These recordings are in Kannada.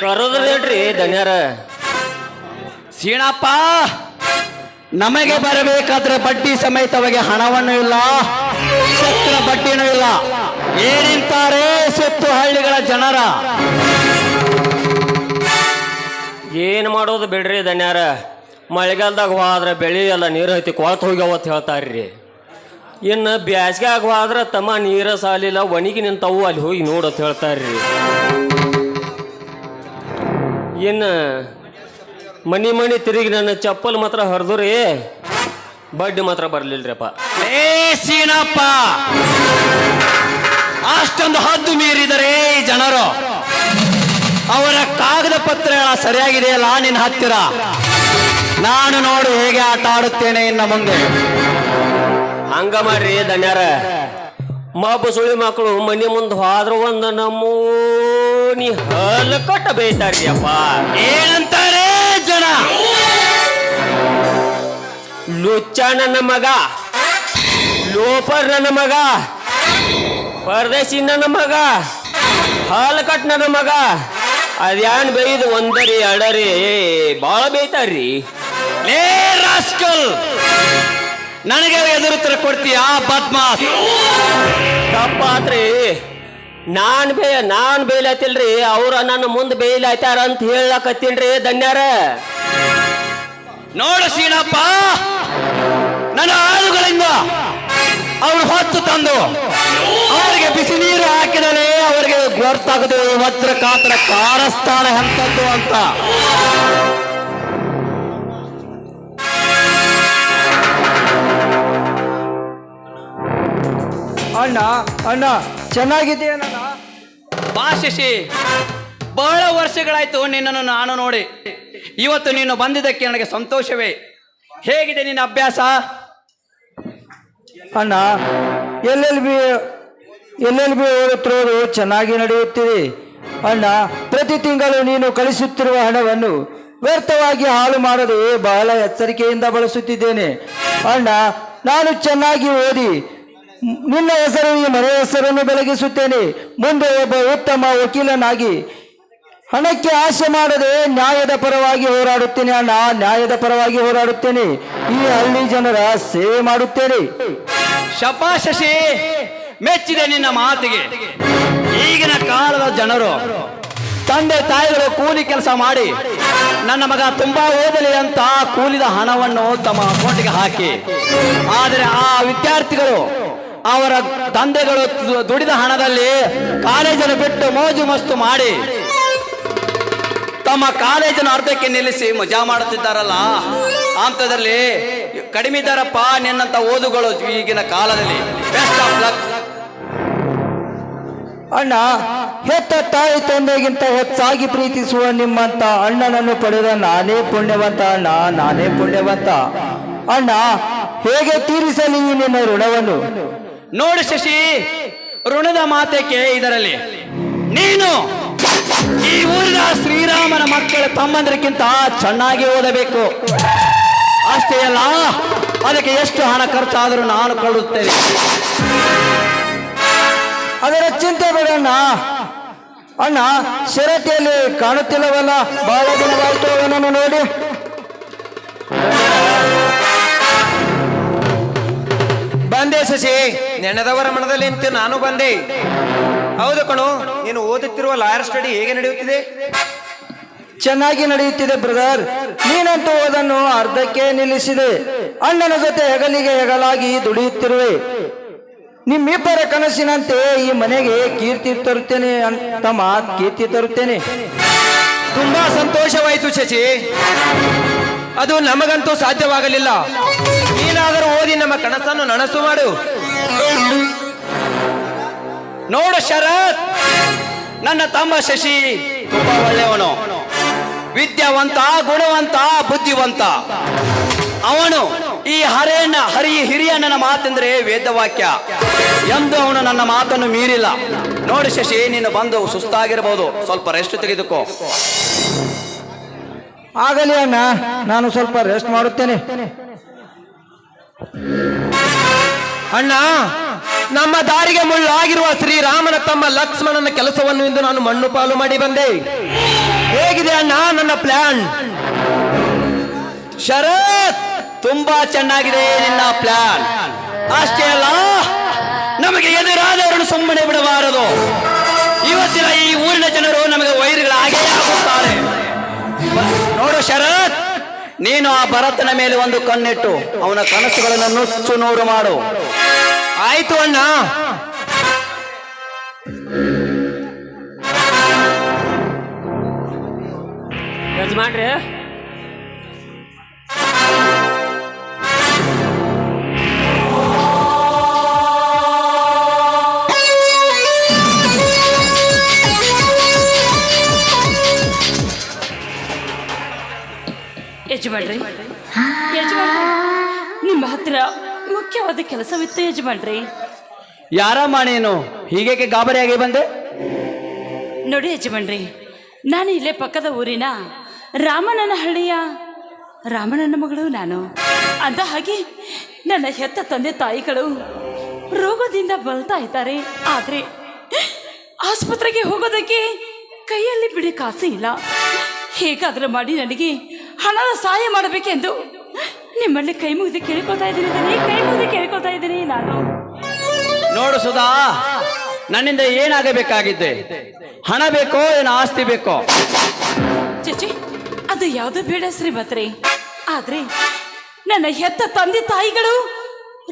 ಕರೆದ್ರೇನ್ರಿ ಧನ್ಯಾರ. ಸೀಣಪ್ಪ ನಮಗೆ ಬರಬೇಕಾದ್ರೆ ಬಡ್ಡಿ ಸಮೇತವಾಗಿ ಹಣವನ್ನು ಇಲ್ಲ ಸತ್ರ ಬಡ್ಡಿನೂ ಇಲ್ಲ. ಏನಿಂತಾರೆ ಸುತ್ತು ಹಳ್ಳಿಗಳ ಜನರ? ಏನ್ ಮಾಡೋದು ಬಿಡ್ರಿ ಧನ್ಯಾರ? ಮಳೆಗಾಲದಾಗ ಹೋದ್ರೆ ಬೆಳೆ ಎಲ್ಲ ನೀರು ಐತಿ ಕೊಳತು ಹೋಗ್ಯಾವ ಅಂತ ಹೇಳ್ತಾರ್ರಿ. ಇನ್ನು ಬ್ಯಾಸ್ಗ್ಯಾಗ ಹೋದ್ರೆ ತಮ್ಮ ನೀರ ಸಾಲಿಲ್ಲ ಒಣಗಿ ನಿಂತವು ಅಲ್ಲಿ ಹೋಗಿ ನೋಡತ್ ಹೇಳ್ತಾರ್ರಿ. ಇನ್ನು ಮನಿ ಮನಿ ತಿರುಗಿ ನನ್ನ ಚಪ್ಪಲ್ ಮಾತ್ರ ಹರಿದ್ರಿ. ಬಡ್ಡಿ ಮಾತ್ರ ಬರ್ಲಿಲ್ರಿಪ್ಪ. ಏ ಸೀನಪ್ಪ! ಅಷ್ಟೊಂದು ಹದ್ದು ಮೀರಿದರೆ ಈ ಜನರು ಅವರ ಕಾಗದ ಪತ್ರಗಳ ಸರಿಯಾಗಿದೆಯಲ್ಲ ನಿನ್ನ ಹತ್ತಿರ? ನಾನು ನೋಡು ಹೇಗೆ ಆಟ ಆಡುತ್ತೇನೆ ಇನ್ನ ಮುಂದೆ. ಹಂಗ ಮಾಡ್ರಿ ಧನ್ಯಾರ. ಸುಳಿ ಮಕ್ಕಳು ಮನೆ ಮುಂದೆ ಹಾದ್ರ ಒಂದು ನಮೂನಿ ಹಾಲು ಕಟ್ಟ ಅಪ್ಪ ಏನಂತಾರೆ ಜನ? ಲುಚ್ಚ ನನ್ನ ಮಗ ಲೋಪರ್ ನನ್ನ ಮಗ ಪರದೇಶಿ ನನ್ನ ಮಗ ಹಾಲಕಟ್ ನನ್ನ ಮಗ, ಅದ್ಯಾನ್ ಬೈದು ಒಂದರಿ ಅಡರಿ ಭಾಳ ಬೈತಾರ್ರಿ ಲೇ ರಾಸ್ಕಲ್! ನನಗೆ ಎದುರುತ್ತರ ಕೊಡ್ತೀಯಾ ಬದ್ಮಾಸ್? ತಪ್ಪಾತ್ರಿ. ನಾನ್ ಬೇ ನಾನ್ ಬೇಯ್ಲಾತಿಲ್ರಿ ಅವ್ರ ನನ್ನ ಮುಂದೆ ಬೇಯ್ಲಾಯ್ತಾರ ಅಂತ ಹೇಳಕತ್ತೀನ್ರಿ ಧನ್ಯಾರ. ನೋಡು ಸೀನಪ್ಪ ನನ್ನ ಆಳುಗಳಿಂದ ಅವ್ರು ಹೊತ್ತು ತಂದು ಅವರಿಗೆ ಬಿಸಿ ನೀರು ಹಾಕಿದರೆ ಅವರಿಗೆ ಗೊತ್ತಾಗದು ವಜ್ರ ಕಾತರ ಕಾರಸ್ಥಾನ ಹಂತದ್ದು ಅಂತ. ಅಣ್ಣ ಅಣ್ಣ ಚೆನ್ನಾಗಿದೆಯಣ್ಣ ಬಾ ಶಶಿ. ಬಹಳ ವರ್ಷಗಳಾಯ್ತು ನಿನ್ನನ್ನು ನಾನು ನೋಡಿ. ಇವತ್ತು ನೀನು ಬಂದಿದ್ದಕ್ಕೆ ನನಗೆ ಸಂತೋಷವೇ. ಹೇಗಿದೆ ನಿನ್ನ ಅಭ್ಯಾಸ? ಅಣ್ಣ ಎಲ್ಲೆಲ್ಲಿ ಬಿ ಎಲ್ಲೆಲ್ಲಿ ಬಿ ಓದುತ್ತಿರೋದು ಚೆನ್ನಾಗಿ ನಡೆಯುತ್ತಿದೆ. ಅಣ್ಣ ಪ್ರತಿ ತಿಂಗಳು ನೀನು ಕಳಿಸುತ್ತಿರುವ ಹಣವನ್ನು ವ್ಯರ್ಥವಾಗಿ ಹಾಳು ಮಾಡದೆ ಬಹಳ ಎಚ್ಚರಿಕೆಯಿಂದ ಬಳಸುತ್ತಿದ್ದೇನೆ. ಅಣ್ಣ ನಾನು ಚೆನ್ನಾಗಿ ಓದಿ ನಿನ್ನ ಹೆಸರು, ಈ ಮನೆಯ ಹೆಸರನ್ನು ಬೆಳಗಿಸುತ್ತೇನೆ. ಮುಂದೆ ಒಬ್ಬ ಉತ್ತಮ ವಕೀಲನಾಗಿ ಹಣಕ್ಕೆ ಆಸೆ ಮಾಡದೆ ನ್ಯಾಯದ ಪರವಾಗಿ ಹೋರಾಡುತ್ತೇನೆ ಅಣ್ಣ. ನ್ಯಾಯದ ಪರವಾಗಿ ಹೋರಾಡುತ್ತೇನೆ. ಈ ಹಳ್ಳಿ ಜನರ ಸೇವೆ ಮಾಡುತ್ತೇನೆ. ಶಪಾಶಶಿ, ಮೆಚ್ಚಿದೆ ನಿನ್ನ ಮಾತಿಗೆ. ಈಗಿನ ಕಾಲದ ಜನರು, ತಂದೆ ತಾಯಿಗಳು ಕೂಲಿ ಕೆಲಸ ಮಾಡಿ, ನನ್ನ ಮಗ ತುಂಬಾ ಓದಲಿ ಅಂತ ಕೂಲಿದ ಹಣವನ್ನು ತಮ್ಮ ಅಕೌಂಟ್ಗೆ ಹಾಕಿ. ಆದರೆ ಆ ವಿದ್ಯಾರ್ಥಿಗಳು ಅವರ ತಂದೆಗಳು ದುಡಿದ ಹಣದಲ್ಲಿ ಕಾಲೇಜನ್ನು ಬಿಟ್ಟು ಮೋಜು ಮಸ್ತು ಮಾಡಿ ತಮ್ಮ ಕಾಲೇಜನ್ನು ಅರ್ಧಕ್ಕೆ ನಿಲ್ಲಿಸಿ ಮಜಾ ಮಾಡುತ್ತಿದ್ದಾರಲ್ಲ ಅಂತದಲ್ಲಿ ಕಡಿಮೆ ಇದ್ದಾರಪ್ಪ ನಿನ್ನಂತ ಓದುಗಳು ಈಗಿನ ಕಾಲದಲ್ಲಿ. ಅಣ್ಣ ಹೆತ್ತ ತಾಯಿ ತಂದೆಗಿಂತ ಹೆಚ್ಚಾಗಿ ಪ್ರೀತಿಸುವ ನಿಮ್ಮಂತ ಅಣ್ಣನನ್ನು ಪಡೆದ ನಾನೇ ಪುಣ್ಯವಂತ ಅಣ್ಣ, ನಾನೇ ಪುಣ್ಯವಂತ. ಅಣ್ಣ, ಹೇಗೆ ತೀರಿಸಲಿ ನಿನ್ನ ಋಣವನ್ನು? ನೋಡು ಶಶಿ, ಋಣದ ಮಾತಕ್ಕೆ ಇದರಲ್ಲಿ. ನೀನು ಈ ಊರಿನ ಶ್ರೀರಾಮನ ಮಕ್ಕಳ ತಮ್ಮಂದ್ರಕ್ಕಿಂತ ಚೆನ್ನಾಗಿ ಓದಬೇಕು. ಅಷ್ಟೇ ಅಲ್ಲ, ಅದಕ್ಕೆ ಎಷ್ಟು ಹಣ ಖರ್ಚಾದರೂ ನಾನು ಕೊಡುತ್ತೇನೆ. ಅದರ ಚಿಂತೆ ಬೇಡಣ್ಣ ಅಣ್ಣ. ಶರತಿಯಲ್ಲಿ ಕಾಣುತ್ತಿಲ್ಲವಲ್ಲ ಬಹಳ ದಿನವಾಯ್ತು ಅವನನ್ನು ನೋಡಿ. ಬಂದೆ ಶಶಿ ನೆನೆದವರ ಮನದಲ್ಲಿ ನಿಂತು ನಾನು ಬಂದೆ. ಹೌದು ಕಣು ನೀನು ಓದುತ್ತಿರುವ ಲಾಯರ್ ಸ್ಟಡಿ ಹೇಗೆ ನಡೆಯುತ್ತಿದೆ? ಚೆನ್ನಾಗಿ ನಡೆಯುತ್ತಿದೆ ಬ್ರದರ್. ನೀನಂತೂ ಓದನ್ನು ಅರ್ಧಕ್ಕೆ ನಿಲ್ಲಿಸಿದೆ. ಅಣ್ಣನ ಜೊತೆ ಹೆಗಲಿಗೆ ಹೆಗಲಾಗಿ ದುಡಿಯುತ್ತಿರುವೆ. ನಿಮ್ಮಿಬ್ಬರ ಕನಸಿನಂತೆ ಈ ಮನೆಗೆ ಕೀರ್ತಿ ತರುತ್ತೇನೆ ಅಂತ ಮಾತು ಕೀರ್ತಿ ತರುತ್ತೇನೆ. ತುಂಬಾ ಸಂತೋಷವಾಯಿತು ಶಶಿ. ಅದು ನಮಗಂತೂ ಸಾಧ್ಯವಾಗಲಿಲ್ಲ. ನೀನಾದರೂ ಓದಿ ನಮ್ಮ ಕನಸನ್ನು ನನಸು ಮಾಡು. ನೋಡು ಶರತ್, ನನ್ನ ತಮ್ಮ ಶಶಿ ತುಂಬಾ ಒಳ್ಳೆಯವನು. ವಿದ್ಯಾವಂತ, ಗುಣವಂತ, ಬುದ್ಧಿವಂತ. ಅವನು ಈ ಹರೇನ ಹರಿ ಹಿರಿಯಣ್ಣನ ಮಾತೆಂದ್ರೆ ವೇದವಾಕ್ಯ. ಎಂದು ಅವನು ನನ್ನ ಮಾತನ್ನು ಮೀರಿಲ್ಲ. ನೋಡು ಶಶಿ, ನೀನು ಬಂದು ಸುಸ್ತಾಗಿರಬಹುದು ಸ್ವಲ್ಪ ರೆಸ್ಟ್ ತೆಗೆದುಕೋ. ಆಗಲಿ ಅಣ್ಣ, ನಾನು ಸ್ವಲ್ಪ ರೆಸ್ಟ್ ಮಾಡುತ್ತೇನೆ. ಅಣ್ಣ, ನಮ್ಮ ದಾರಿಗೆ ಮುಳ್ಳಾಗಿರುವ ಶ್ರೀರಾಮನ ತಮ್ಮ ಲಕ್ಷ್ಮಣನ ಕೆಲಸವನ್ನು ಇಂದು ನಾನು ಮಣ್ಣು ಪಾಲು ಮಾಡಿ ಬಂದೆ. ಹೇಗಿದೆ ಅಣ್ಣ ನನ್ನ ಪ್ಲಾನ್ ಶರತ್, ತುಂಬಾ ಚೆನ್ನಾಗಿದೆ ನಿನ್ನ ಪ್ಲಾನ್ ಅಷ್ಟೇ ಅಲ್ಲ, ನಮಗೆ ಎದುರಾದವರನ್ನು ಸುಮ್ಮನೆ ಬಿಡಬಾರದು. ಇವತ್ತಿನ ಈ ಊರಿನ ಜನರು ನಮಗೆ ವೈರಿಗಳಾಗಿ ಆಗುತ್ತಾರೆ. ನೋಡು ಶರತ್ ನೀನು ಆ ಭರತನ ಮೇಲೆ ಒಂದು ಕಣ್ಣಿಟ್ಟು ಅವನ ಕನಸುಗಳನ್ನು ನುಚ್ಚು ನೂರು ಮಾಡು. ಆಯ್ತು ಅಣ್ಣ. ಯಜಮಾನ್ರಿ ಮುಖ್ಯವಾದ ಕೆಲಸವಿತ್ತು ಯಜಮಾನ್ರಿ. ಯಾರ ಮಾಣೇನು ಹೀಗೇಕೆ ಗಾಬರಿಯಾಗಿ ಬಂದೆ? ನೋಡಿ ಯಜಮಾನ್ರಿ ನಾನು ಇಲ್ಲೇ ಪಕ್ಕದ ಊರಿನ ರಾಮಣ್ಣನ ಹಳ್ಳಿಯ ರಾಮಣ್ಣನ ಮಗಳು ನಾನು. ಅಂದ ಹಾಗೆ ನನ್ನ ಹೆತ್ತ ತಂದೆ ತಾಯಿಗಳು ರೋಗದಿಂದ ಬಲ್ತಾ ಇದ್ದಾರೆ. ಆದರೆ ಆಸ್ಪತ್ರೆಗೆ ಹೋಗೋದಕ್ಕೆ ಕೈಯಲ್ಲಿ ಬಿಡಿ ಕಾಸು ಇಲ್ಲ. ಹೇಗಾದರೂ ಮಾಡಿ ನನಗೆ ಹಣದ ಸಹಾಯ ಮಾಡಬೇಕೆಂದು ನಿಮ್ಮಲ್ಲಿ ಕೈ ಮುಗಿದು ಕೇಳ್ಕೊತಾ ಇದ್ದೀನಿ ದನಿ, ಕೈ ಮುಗಿದು ಕೇಳ್ಕೊತಾ ಇದ್ದೀನಿ ನಾನು. ನೋಡು ಸುಧಾ ನನ್ನಿಂದ ಏನಾಗಬೇಕಾಗಿದ್ದೆ? ಹಣ ಬೇಕೋ ಏನ ಆಸ್ತಿ ಬೇಕೋ? ಚಚಿ ಅದು ಯಾವುದು ಬೇಡ ಶ್ರೀಮತ್ರಿ. ಆದ್ರೆ ನನ್ನ ಹೆತ್ತ ತಂದೆ ತಾಯಿಗಳು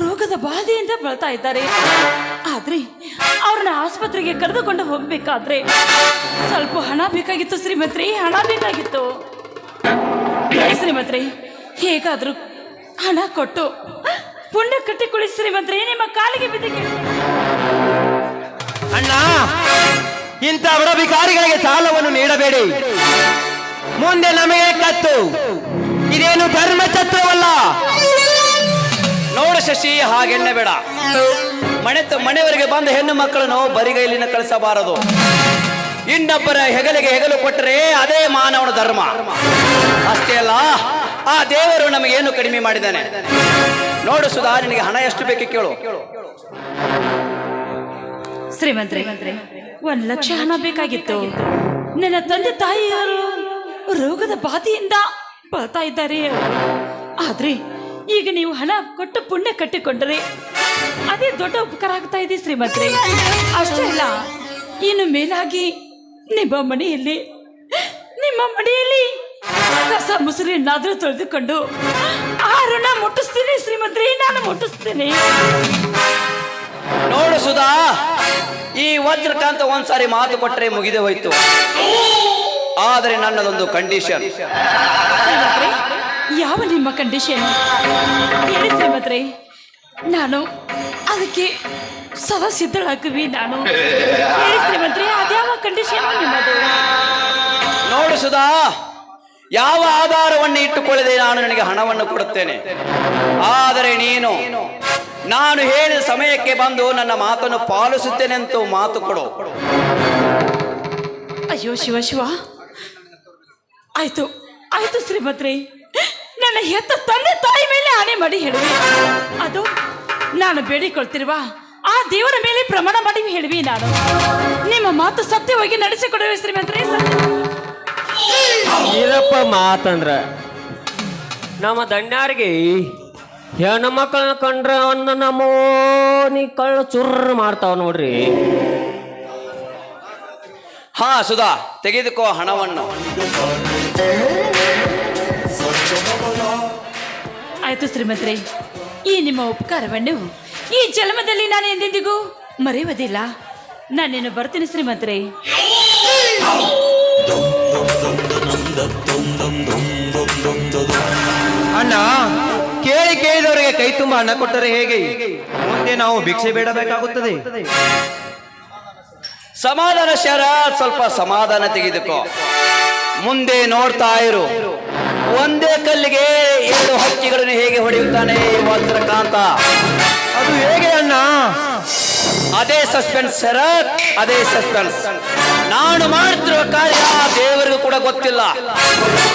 ರೋಗದ ಬಾಧೆಯಿಂದ ಬಳತಾ ಇದ್ದಾರೆ. ಆದ್ರೆ ಅವ್ರನ್ನ ಆಸ್ಪತ್ರೆಗೆ ಕರೆದುಕೊಂಡು ಹೋಗ್ಬೇಕಾದ್ರೆ ಸ್ವಲ್ಪ ಹಣ ಬೇಕಾಗಿತ್ತು ಶ್ರೀಮತ್ರಿ ಹಣ ಬೇಕಾಗಿತ್ತು. ಶ್ರೀಮತ್ರಿ ಹೇಗಾದ್ರೂ ಹಣ ಕೊಟ್ಟು ಪುಣ್ಯ ಕಟ್ಟಿ ಕುಳಿಸ್ರಿ ಶ್ರೀಮಂತ್ರಿ ನಿಮ್ಮ ಕಾಲಿಗೆ ಬಿದ್ದಿಗೆ ಅಣ್ಣ, ಇಂಥವರ ಬಡ ಭಿಕಾರಿಗಳಿಗೆ ಸಾಲವನ್ನು ನೀಡಬೇಡಿ. ಮುಂದೆ ನಮಗೆ ಕತ್ತು. ಇದೇನು ಧರ್ಮ ನೋಡ ನೋಡು ಶಶಿ ಹಾಗೆಣ್ಣೆ ಬೇಡ. ಮನೆ ಮನೆಯವರೆಗೆ ಬಂದ ಹೆಣ್ಣು ಮಕ್ಕಳನ್ನು ಬರಿಗೈಲಿನ ಕಳಿಸಬಾರದು. ಇನ್ನೊಬ್ಬರ ಹೆಗಲಿಗೆ ಹೆಗಲು ಕೊಟ್ಟರೆ ಅದೇ ಮಾನವನ ಧರ್ಮ. ಅಷ್ಟೇ ಅಲ್ಲ ಆ ದೇವರು ನಮಗೇನು ಕಡಿಮೆ ಮಾಡಿದ್ದಾನೆ? ನೋಡು ಸುಧಾ, ನಿನಗೆ ಹಣ ಎಷ್ಟು ಬೇಕು ಕೇಳು. ಶ್ರೀಮಂತ್ರಿ, ಒಂದ್ ಲಕ್ಷ ಹಣ ಬೇಕಾಗಿತ್ತು. ನನ್ನ ತಂದೆ ತಾಯಿಯರು ರೋಗದ ಬಾಧೆಯಿಂದ ಬರ್ತಾ ಇದ್ದಾರೆ. ಆದ್ರೆ ಈಗ ನೀವು ಹಣ ಕೊಟ್ಟು ಪುಣ್ಯ ಕಟ್ಟಿಕೊಂಡ್ರಿ ಅದೇ ದೊಡ್ಡ ಉಪಕಾರ ಆಗ್ತಾ ಇದೆ ಶ್ರೀಮಂತ್ರಿ. ಅಷ್ಟೇ ಅಲ್ಲ, ಇನ್ನು ಮೇಲಾಗಿ ನಿಮ್ಮ ಮನೆಯಲ್ಲಿ ನಿಮ್ಮ ಮನೆಯಲ್ಲಿ ಕಸ ಮುಸುರಿನಾದ್ರೂ ತೊಳೆದುಕೊಂಡು ಆ ಋಣ ಮುಟ್ಟಿಸ್ತೀನಿ ಶ್ರೀಮಂತ್ರಿ ನಾನು ಮುಟ್ಟಿಸ್ತೀನಿ. ನೋಡು ಸುಧಾ ಈ ವಜ್ರಕಾಂತ ಒಂದ್ಸಾರಿ ಮಾತು ಕೊಟ್ಟರೆ ಮುಗಿದೇ ಹೋಯ್ತು. ಆದರೆ ನನ್ನದೊಂದು ಕಂಡೀಷನ್ ಯಾವ ನಿಮ್ಮ ಕಂಡೀಷನ್ ಹೇಳಿ ಶ್ರೀಮಂತ್ರಿ ನಾನು ಅದಕ್ಕೆ ಸದಾ ಸಿದ್ಧಳಾಗುವಿ ನಾನು. ಹೇಳಿ ಶ್ರೀಮಂತ್ರಿ ಅದ್ಯಾವ ಕಂಡೀಷನ್ ನಿಮ್ಮದು? ನೋಡು ಸುಧಾ ಯಾವ ಆಧಾರವನ್ನು ಇಟ್ಟುಕೊಳ್ಳದೆ ನಾನು ನಿನಗೆ ಹಣವನ್ನು ಕೊಡುತ್ತೇನೆ? ಆದರೆ ನೀನು, ನಾನು ಹೇಳಿದ ಸಮಯಕ್ಕೆ ಬಂದು ನನ್ನ ಮಾತನ್ನು ಪಾಲಿಸುತ್ತೇನೆ ಅಂತ ಮಾತು ಕೊಡು. ಅಯ್ಯೋ ಶಿವ ಶಿವ. ಆಯ್ತು ಆಯ್ತು ಶ್ರೀಮದ್ರಿ. ನನ್ನ ಹೆತ್ತ ತಂದೆ ತಾಯಿ ಮೇಲೆ ಆನೆ ಮಾಡಿ ಹೇಳುವೆ. ಅದು ನಾನು ಬೇಡಿಕೊಳ್ತಿರುವ ಆ ದೇವರ ಮೇಲೆ ಪ್ರಮಾಣ ಮಾಡಿ ಹೇಳುವಿ ನಾನು. ನಿಮ್ಮ ಮಾತು ಸತ್ಯವಾಗಿ ನಡೆಸಿಕೊಡುವೆ ಶ್ರೀಮಂತ್ರಿ ಇದಪ್ಪ ಮಾತಂದ್ರ. ನಮ್ಮ ದಂಡ್ಯಾರಿಗೆ ಹೆಣ್ಣು ಮಕ್ಕಳನ್ನ ಕಂಡ್ರೆ ಒಂದು ನೀ ಕಳ್ಳ ಚುರ್ರ ಮಾಡ್ತಾವ ನೋಡ್ರಿ. ಹಾ ಸುಧಾ ತೆಗೆದುಕೋ ಹಣವನ್ನು. ಆಯ್ತು ಶ್ರೀಮಂತ್ರಿ ಈ ನಿಮ್ಮ ಉಪಕಾರವನ್ನು ಈ ಜನ್ಮದಲ್ಲಿ ನಾನು ಎಂದೆಂದಿಗೂ ಮರೆಯುವುದಿಲ್ಲ. ನಾನೇನು ಬರ್ತೀನಿ ಶ್ರೀಮಂತ್ರಿ. ಅಣ್ಣ ಕೇಳಿ ಕೇಳಿದವರಿಗೆ ಕೈ ತುಂಬ ಹಣ ಕೊಟ್ಟರೆ ಹೇಗೆ? ಮುಂದೆ ನಾವು ಭಿಕ್ಷೆ ಬೇಡಬೇಕಾಗುತ್ತದೆ. ಸಮಾಧಾನ ಶರ ಸ್ವಲ್ಪ ಸಮಾಧಾನ ತೆಗೆದುಕೋ. ಮುಂದೆ ನೋಡ್ತಾ ಇರು. ಒಂದೇ ಕಲ್ಲಿಗೆ ಎರಡು ಹಕ್ಕಿಗಳನ್ನು ಹೇಗೆ ಹೊಡೆಯುತ್ತಾನೆ ವಜ್ರಕಾಂತ ಅದು ಹೇಗೆ ಅಣ್ಣ? ಅದೇ ಸಸ್ಪೆನ್ಸ್ ಶರತ್ ಅದೇ ಸಸ್ಪೆನ್ಸ್. ನಾನು ಮಾಡ್ತಿರುವ ಕಾರ್ಯ ದೇವರಿಗೂ ಕೂಡ ಗೊತ್ತಿಲ್ಲ.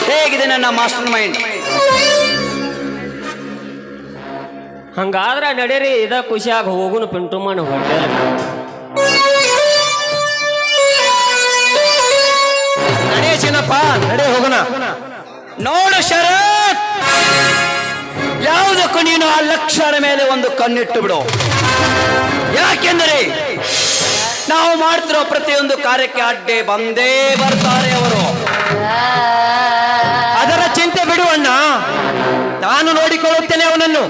ಹೇಗಿದೆ ನನ್ನ ಮಾಸ್ಟರ್ ಮೈಂಡ್ ಹಂಗಾದ್ರೆ ನಡೀರಿ ಇದ ಖುಷಿಯಾಗಿ ಹೋಗುನು ಪಿಂಟುಮನ ಹೋಟೆಲ್. ನಡೆ ಚಿನ್ನಪ್ಪ ನಡೆ ಹೋಗೋಣ. ನೋಡು ಶರತ್! ಯಾವುದಕ್ಕೂ ನೀನು ಆ ಲಕ್ಷಣ ಮೇಲೆ ಒಂದು ಕಣ್ಣಿಟ್ಟು ಬಿಡು. ಯಾಕೆಂದರೆ ನಾವು ಮಾಡ್ತಿರೋ ಪ್ರತಿಯೊಂದು ಕಾರ್ಯಕ್ಕೆ ಅಡ್ಡೆ ಬಂದೇ ಬರ್ತಾರೆ ಅವರು. ಅದರ ಚಿಂತೆ ಬಿಡು ಅಣ್ಣ. ನಾನು ನೋಡಿಕೊಳ್ಳುತ್ತೇನೆ ಅವನನ್ನು.